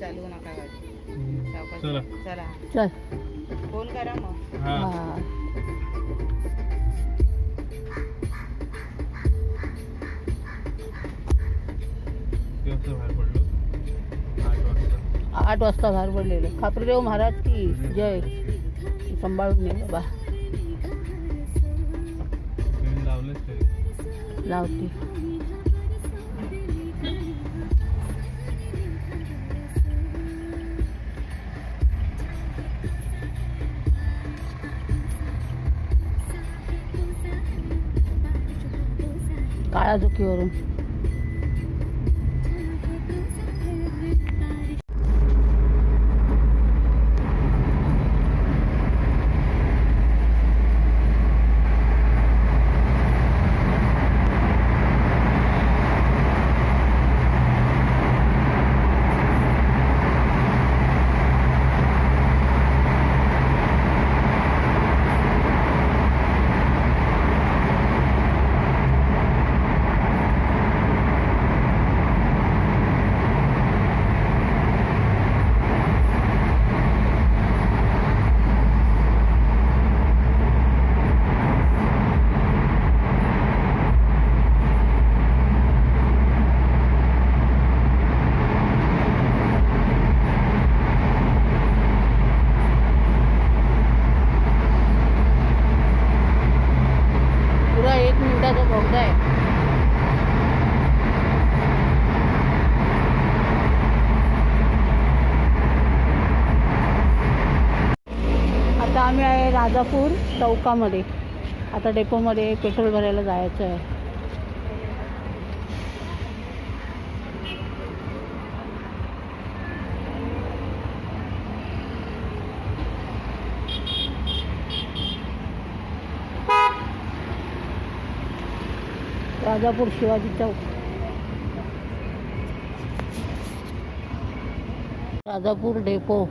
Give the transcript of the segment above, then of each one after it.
चालवू नका गाडी. सावकाश चला. चला. चल. फोन करा मग. हा. हा. किती वाजता बाहेर पडलो. आठ वाजता. आठ वाजता बाहेर पडलेलं. खापरेदेव महाराज की जय. सांभाळून ये बाबा. ट्रेन लावलेच तरी. लावते. Azık yorum. राजापूर चौकामध्ये. आता डेपोमध्ये पेट्रोल भरायला जायचं आहे. Rajapur Shivaji Chowk. Rajapur depot.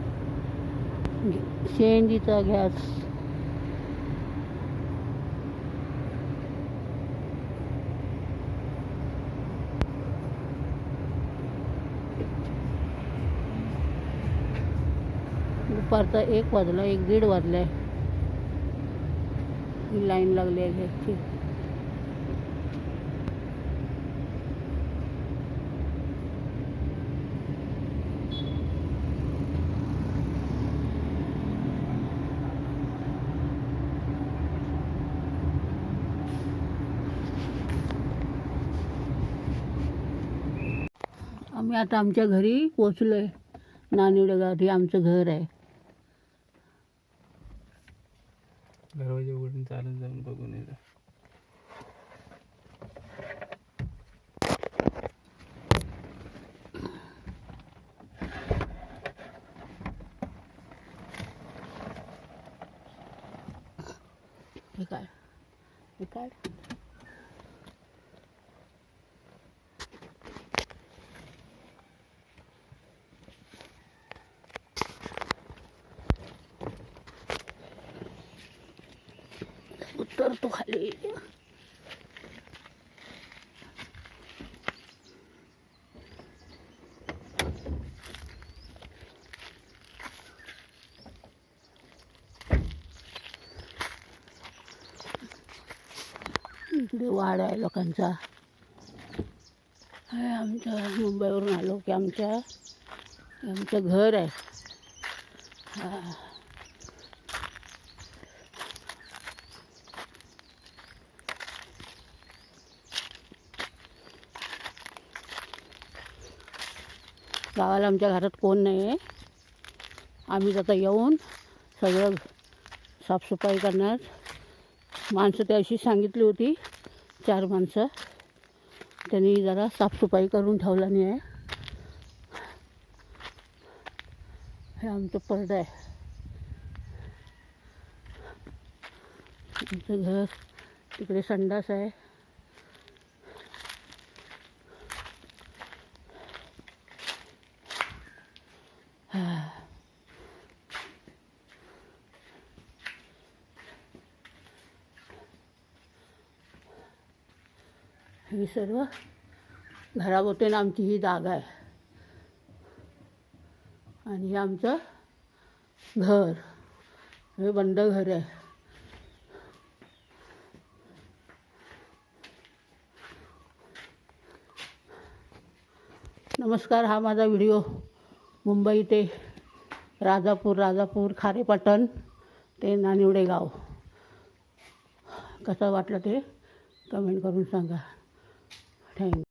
C N जीचा गॅस. दुपारचा एक वाजला एक दीड वाजलाय. ही लाईन लागली आहे गॅसची आम्ही आता आमच्या घरी पोचलोय. नानिवडे गावात हे आमचं घर आहे. दरवाजा उघडून चालत जाऊन बघून येतो. हे काय? हे काय उत्तर तो खाली इकडे वाड आहे लोकांचा हे आमच्या मुंबईवरून आलो की आमच्या हे आमचं घर आहे हा. गावाला आमच्या घरात कोण नाही आहे. आम्हीच आता येऊन सगळं साफसफाई करणार. माणसं ते अशी सांगितली होती. चार माणसं. त्यांनी जरा साफसफाई करून ठेवला नाही आहे. हे आमचं पडदा आहे. आमचं घर तिकडे संडास आहे. ही सर्व घराभोवतीनं आमची ही जागा आहे. आणि हे आमचं घर. हे बंद घर आहे. नमस्कार हा माझा व्हिडिओ. मुंबई ते राजापूर राजापूर खारेपाटण ते नानिवडे गाव. कसं वाटलं ते कमेंट करून सांगा. time